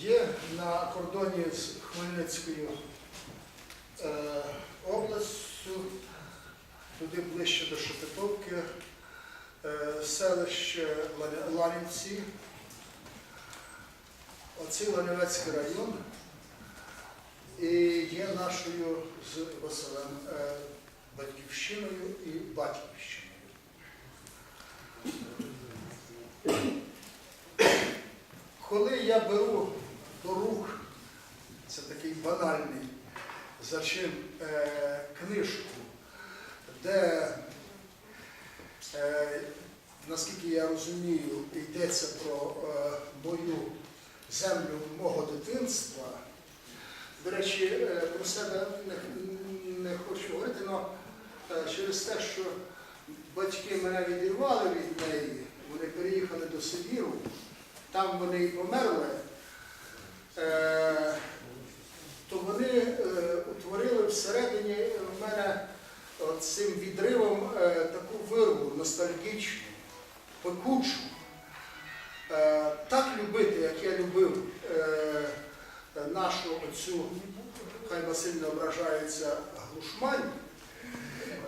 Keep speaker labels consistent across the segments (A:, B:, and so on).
A: є на кордоні з Хмельницькою е, областю, туди ближче до Шепетовки, е, селище Ланівці. Оцей Ланівецький район і є нашою з Василем е, батьківщиною і батьківщиною. Коли я беру до рук, це такий банальний зачин е, книжку, де, е, наскільки я розумію, йдеться про е, мою землю мого дитинства. До речі, е, про себе не, не хочу говорити, але через те, що батьки мене відірвали від неї, вони переїхали до Сибіру, там вони і померли, то вони е, утворили всередині в мене цим відривом е, таку вирву ностальгічну, пекучу. Е, так любити, як я любив е, нашу оцю, хай Василь не ображається, глушмань,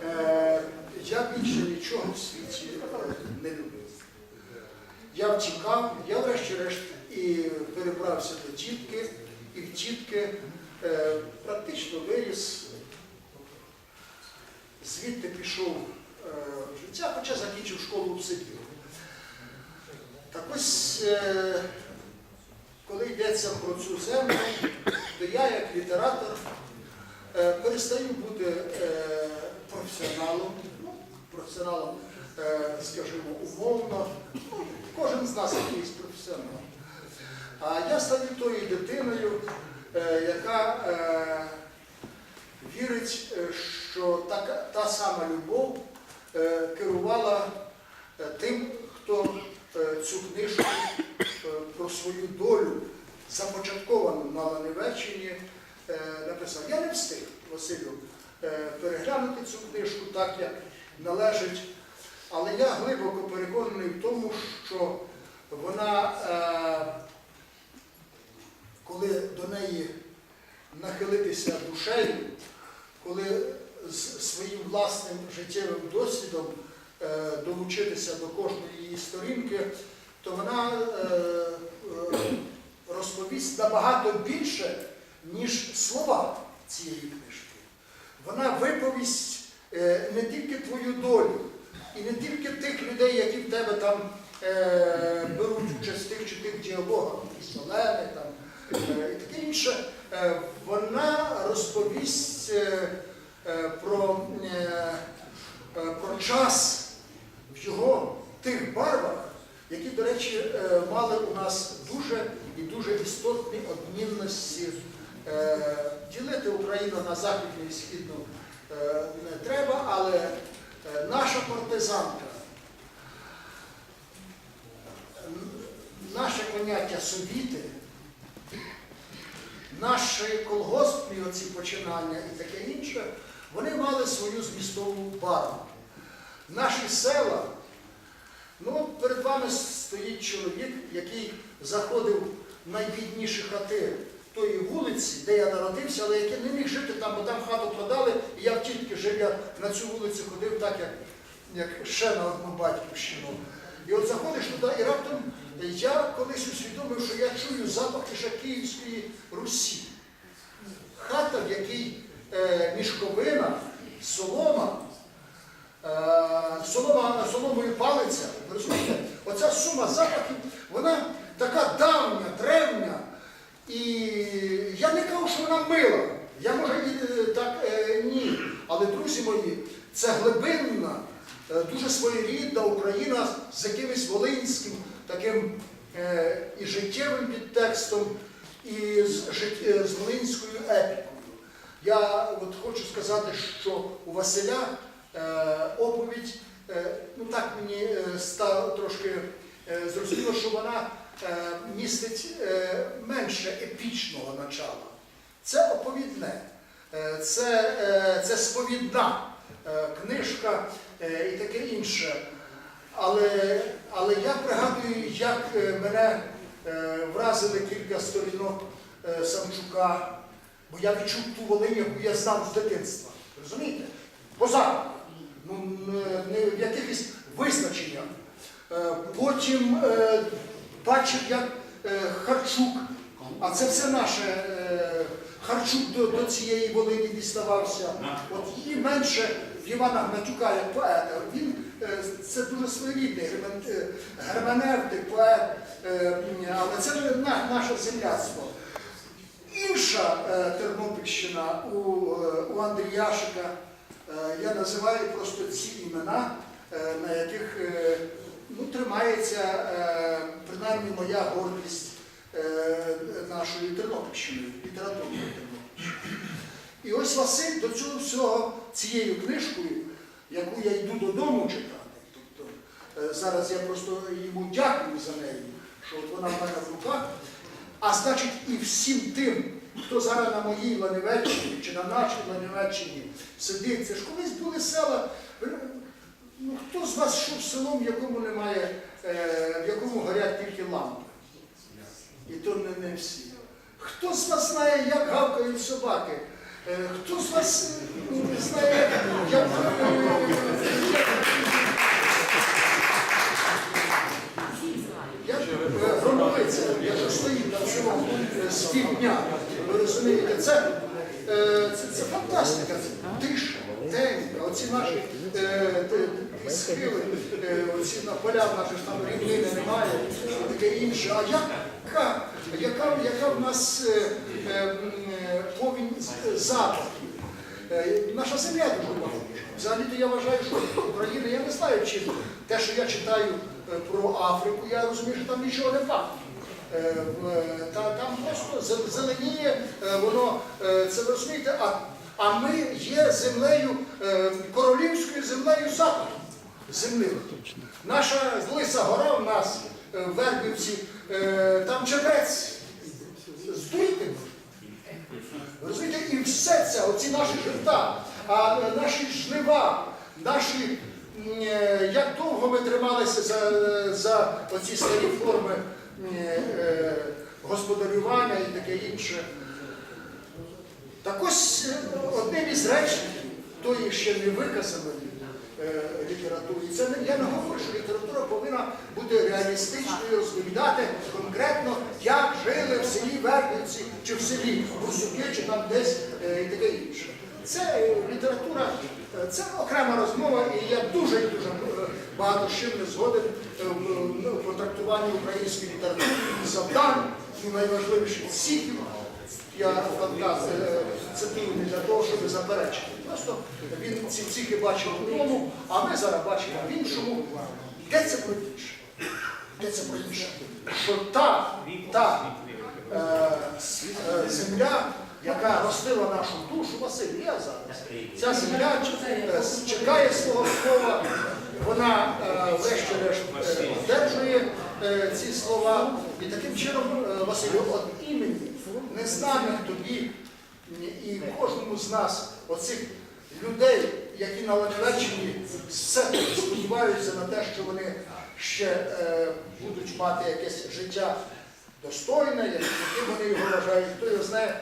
A: е, я більше нічого в світі е, не любив. Я втікав, я врешті-решт і перебрався до тітки, і в тітки е, практично виріс, звідти пішов е, в життя, хоча закінчив школу в Сибіру. Так ось, е, коли йдеться про цю землю, то я, як літератор, е, перестаю бути е, професіоналом, ну, професіоналом, скажімо, умовно. Ну, кожен з нас якийсь професіонал. А я стаю тою дитиною, е, яка е, вірить, е, що та, та сама любов е, керувала е, тим, хто е, цю книжку е, про свою долю, започатковану на Ланевеччині, е, написав. Я не встиг, Василю, е, переглянути цю книжку так, як належить, але я глибоко переконаний в тому, що вона, е, коли до неї нахилитися душею, коли з своїм власним життєвим досвідом е, долучитися до кожної її сторінки, то вона е, розповість набагато більше, ніж слова цієї книжки. Вона виповість не тільки твою долю, і не тільки тих людей, які в тебе там е, беруть участь тих чи тих діалогах, Солени, там, е, і таке інше, е, вона розповість е, е, про, е, е, про час в його тих барвах, які, до речі, е, мали у нас дуже і дуже істотні одмінності. Е, Ділити Україну на західну і східну е, не треба, але наша партизанка, наше поняття совіти, наші колгоспні оці починання і таке інше, вони мали свою змістову барву. Наші села, ну перед вами стоїть чоловік, який заходив в найбідніші хати тої вулиці, де я народився, але який не міг жити там, бо там хату продали, і я тільки жив, я на цю вулицю ходив так, як, як ще на одну батьківщину. І от заходиш туди, і раптом я колись усвідомив, що я чую запахи ще Київської Русі. Хата, в якій е, мішковина, солома, е, солома, соломою палиця. Розумієте? Оця сума запахів, вона така давня, древня. І я не кажу, що вона мила. Я може і е, так е, ні. Але, друзі мої, це глибинна, е, дуже своєрідна Україна з якимось волинським таким е, і життєвим підтекстом, і з, жит- е, з волинською епікою. Я от хочу сказати, що у Василя е, оповідь, е, ну так мені е, стало трошки е, зрозуміло, що вона містить е, менше епічного начала. Це оповідне, е, це, е, це сповідна е, книжка е, і таке інше. Але, але я пригадую, як е, мене е, вразили кілька сторінок е, Самчука, бо я відчув ту Волинь, яку я знав з дитинства. Розумієте? Позаду. Ну, не, в якихось визначеннях. Е, Потім е, бачив, як е, Харчук, а це все наше. е, Харчук до, до цієї Волині діставався. От і менше в Івана Гнатюка як поета. Він е, це дуже своєрідний е, герменевтик, поет, е, але це на- наше земляцтво. Інша Тернопільщина у, у Андріяшика, я називаю просто ці імена, на яких ну, тримається моя гордість е, нашої Тернопільщини, літературної Тернопільщини. І ось Василь до цього всього цією книжкою, яку я йду додому читати, тобто е, зараз я просто йому дякую за неї, що от вона в мене в руках. А значить, і всім тим, хто зараз на моїй Ланівеччині чи на нашій Ланівеччині сидить, це ж колись були села. Ну, хто з вас йшов селом, в якому немає, в якому горять тільки лампи? І то не, не всі. Хто з вас знає, як гавкають собаки? Е, Хто з вас е, знає, як. е, е, громовиця, якщо стоїть на цьому е, з півдня, ви розумієте, це, е, це, це фантастика, це тиша, техніка, оці наші е, схили, е, оці на полях наших там рівнини немає, таке інше. А яка, яка, яка в нас е, повінь запахів? Наша земля дуже багата. Взагалі-то я вважаю, що Україна, я не знаю, чи те, що я читаю про Африку, я розумію, що там нічого не пахне. Та, там просто зеленіє, воно, це ви розумієте, а, а ми є землею, е, королівською землею запаху. Землею. Наша Лиса гора в нас е, в Вербівці, е, там червець. Здуйте. Ви Розумієте, і все це, оці наші життя, а е, наші жнива, наші, як довго ми трималися за, за оці старі форми господарювання і таке інше. Так ось е, одним із речників тої ще не виказаної е, літератури. Це не- я не говорю, що література повинна бути реалістичною, розповідати конкретно, як жили в селі Вербівці чи в селі Русуки, чи там десь е, і таке інше. Це література, це окрема розмова, і я дуже дуже багато з не згоден е, в ну, по трактуванню української літератури завдань, ну, найважливіших ціків. Я фантаз е, цитую не для того, щоб заперечити. Просто він ці цихи бачив в одному, а ми зараз бачимо в іншому. Йдеться про інше. Йдеться про інше. Що та, та е, е, земля, яка ростила нашу душу, Василь, я зараз. Ця земля чекає свого слова, вона е, врешті-решт одержує ці слова. І таким чином, е, Василю, от імені незнаних тобі і кожному з нас, оцих людей, які на Ланівеччині все сподіваються на те, що вони ще е, будуть мати якесь життя достойне, як- яким вони його вважають, хто його знає.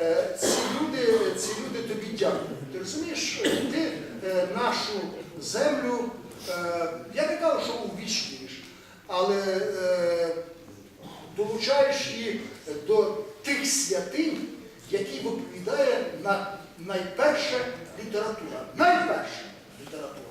A: Е, Ці люди, ці люди тобі дякують. Ти розумієш, ти е, нашу землю, е, я не кажу, що увічнюєш, але е, долучаєш її до тих святинь, які відповідає на найперша література. Найперша література.